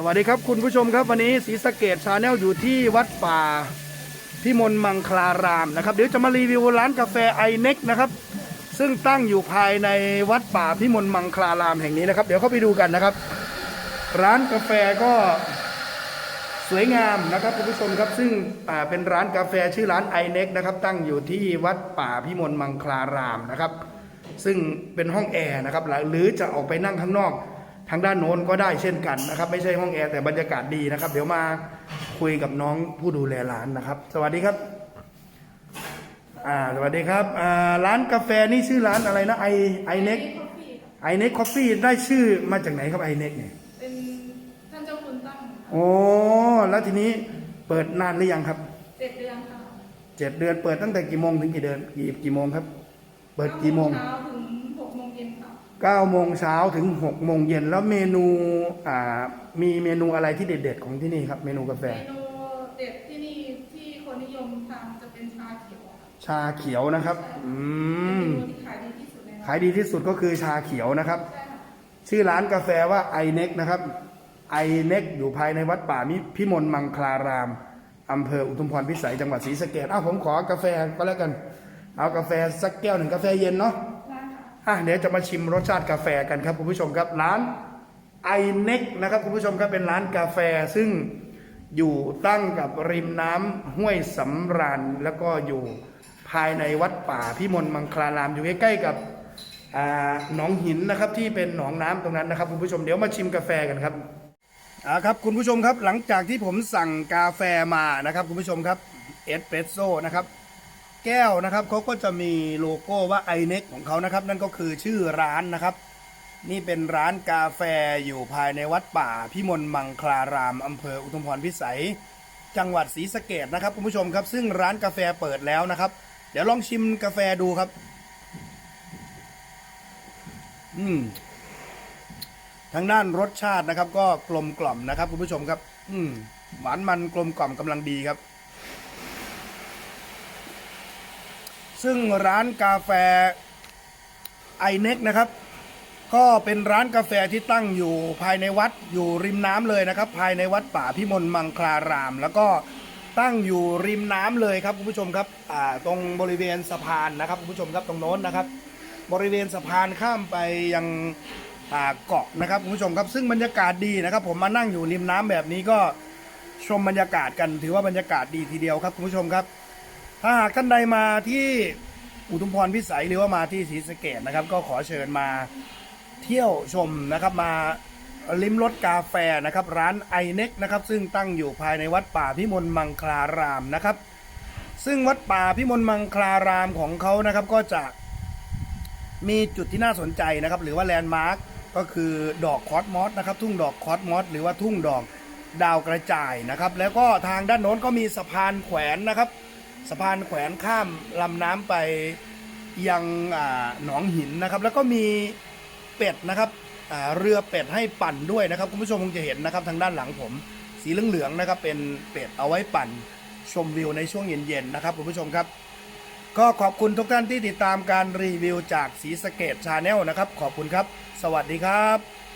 สวัสดีครับคุณผู้ชมครับวันนี้ศรีสะเกดชาแนลอยู่ที่วัดป่าพิมลมังคลารามนะครับเดี๋ยวจะมารีวิวร้านกาแฟไอเน็กนะครับซึ่งตั้งอยู่ภายในวัดป่าพิมลมังคลารามแห่งนี้นะครับ เดี๋ยวเข้าไปดูกันนะครับ ร้านกาแฟก็สวยงามนะครับคุณผู้ชมครับซึ่งเป็นร้านกาแฟชื่อร้านไอเน็กนะครับตั้งอยู่ที่วัดป่าพิมลมังคลารามนะครับ ซึ่งเป็นห้องแอร์นะครับหรือจะออกไปนั่งข้างนอก ทางด้านโน้นก็ได้เช่นกันนะครับ ไม่ใช่ห้องแอร์แต่บรรยากาศดีนะครับ เดี๋ยวมาคุยกับน้องผู้ดูแลร้านนะครับ สวัสดีครับอ่าสวัสดีครับอ่าร้านกาแฟนี่ชื่อร้านอะไรนะไอไอเน็กไอเน็กคอฟฟี่ได้ชื่อมาจากไหนครับไอเน็กเนี่ยเป็นท่านเจ้าคุณตั้งโอ้แล้วทีนี้เปิดนานหรือยังครับเจ็ดเดือนค่ะเจ็ดเดือนเปิดตั้งแต่กี่โมงถึงกี่เดือนกี่กี่โมงครับ เปิดกี่โมงเช้าถึง 9โมงเช้าถึง6โมงเย็นแล้วเมนูอ่ามีเมนูอะไรที่เด็ด ๆ ของที่นี่ครับเมนูกาแฟ เมนูเด็ดที่นี่ที่คนนิยมทำจะเป็นชาเขียวชาเขียวนะครับอืมเมนูที่ขายดีที่สุดในร้ขายดีที่สุดก็คือชาเขียวนะครับช,ชื่อร้านกาแฟว่าไอเน็กนะครับไอเน็กอยู่ภายในวัดป่ามิพิมลมังคลารามอำเภออุทุมพรพิสัยจังหวัดศรีสะเกษอ้าวผมขอกาแฟก็แล้วกัน เอากาแฟสักแก้วหนึ่งกาแฟเย็นเนาะ อะเดี๋ยวจะมาชิมรสชาติกาแฟกันครับคุณผู้ชมครับร้านไอเน็กนะครับคุณผู้ชมครับเป็นร้านกาแฟซึ่งอยู่ตั้งกับริมน้ำห้วยสำราญแล้วก็อยู่ภายในวัดป่าพิมลมังคลาราม อยู่ใกล้ๆกับหนองหินนะครับที่เป็นหนองน้ำตรงนั้นนะครับคุณผู้ชมเดี๋ยวมาชิมกาแฟกันครับอ่าครับคุณผู้ชมครับหลังจากที่ผมสั่งกาแฟมานะครับคุณผู้ชมครับเอสเปรสโซ่นะครับ แก้วนะครับเขาก็จะมีโลโก้ว่า i n e x ของเขานะครับ นั่นก็คือชื่อร้านนะครับ นี่เป็นร้านกาแฟอยู่ภายในวัดป่าพิมลมังคลารามอำเภออุทุมพรพิสัย จังหวัดศรีสะเกดนะครับคุณผู้ชมครับ ซึ่งร้านกาแฟเปิดแล้วนะครับ เดี๋ยวลองชิมกาแฟดูครับ อืมทางด้านรสชาตินะครับ ก็กลมกล่อมนะครับคุณผู้ชมครับ อืมหวานมันกลมกล่อมกำลังดีครับ ซึ่งร้านกาแฟไอเน็กนะครับ ก็เป็นร้านกาแฟที่ตั้งอยู่ภายในวัดอยู่ริมน้ำเลยนะครับ ภายในวัดป่าพิมลมังคลาราม แล้วก็ตั้งอยู่ริมน้ำเลยครับคุณผู้ชมครับอ่าตรงบริเวณสะพานนะครับคุณผู้ชมครับตรงโน้นนะครับ บริเวณสะพานข้ามไปยังอ่าเกาะนะครับคุณผู้ชมครับซึ่งบรรยากาศดีนะครับ ผมมานั่งอยู่ริมน้ำแบบนี้ก็ชมบรรยากาศกันถือว่าบรรยากาศดีทีเดียวครับคุณผู้ชมครับ ถ้าหากท่านใดมาที่อุทุมพรพิสัยหรือว่ามาที่ศรีสะเกดนะครับ ก็ขอเชิญมาเที่ยวชมนะครับมาลิ้มรสกาแฟนะครับ ร้านไอเน็กนะครับ ซึ่งตั้งอยู่ภายในวัดป่าพิมลมังคลารามนะครับ ซึ่งวัดป่าพิมลมังคลารามของเขานะครับ ก็จะมีจุดที่น่าสนใจนะครับ หรือว่าแลนด์มาร์กก็คือดอกคอสมอสนะครับ ทุ่งดอกคอสมอสหรือว่าทุ่งดอกดาวกระจายนะครับ แล้วก็ทางด้านโน้นก็มีสะพานแขวนนะครับ สะพานแขวนข้ามลำน้ำไปยังหนองหินนะครับ แล้วก็มีเป็ดนะครับเรือเป็ดให้ปั่นด้วยนะครับคุณผู้ชมคงจะเห็นนะครับ ทางด้านหลังผม สีเหลืองๆนะครับเป็นเป็ดเอาไว้ปั่นชมวิวในช่วงเย็นๆนะครับคุณผู้ชมครับ ก็ขอบคุณทุกท่านที่ติดตามการรีวิวจากสีสเกตชาแนลนะครับ ขอบคุณครับ สวัสดีครับ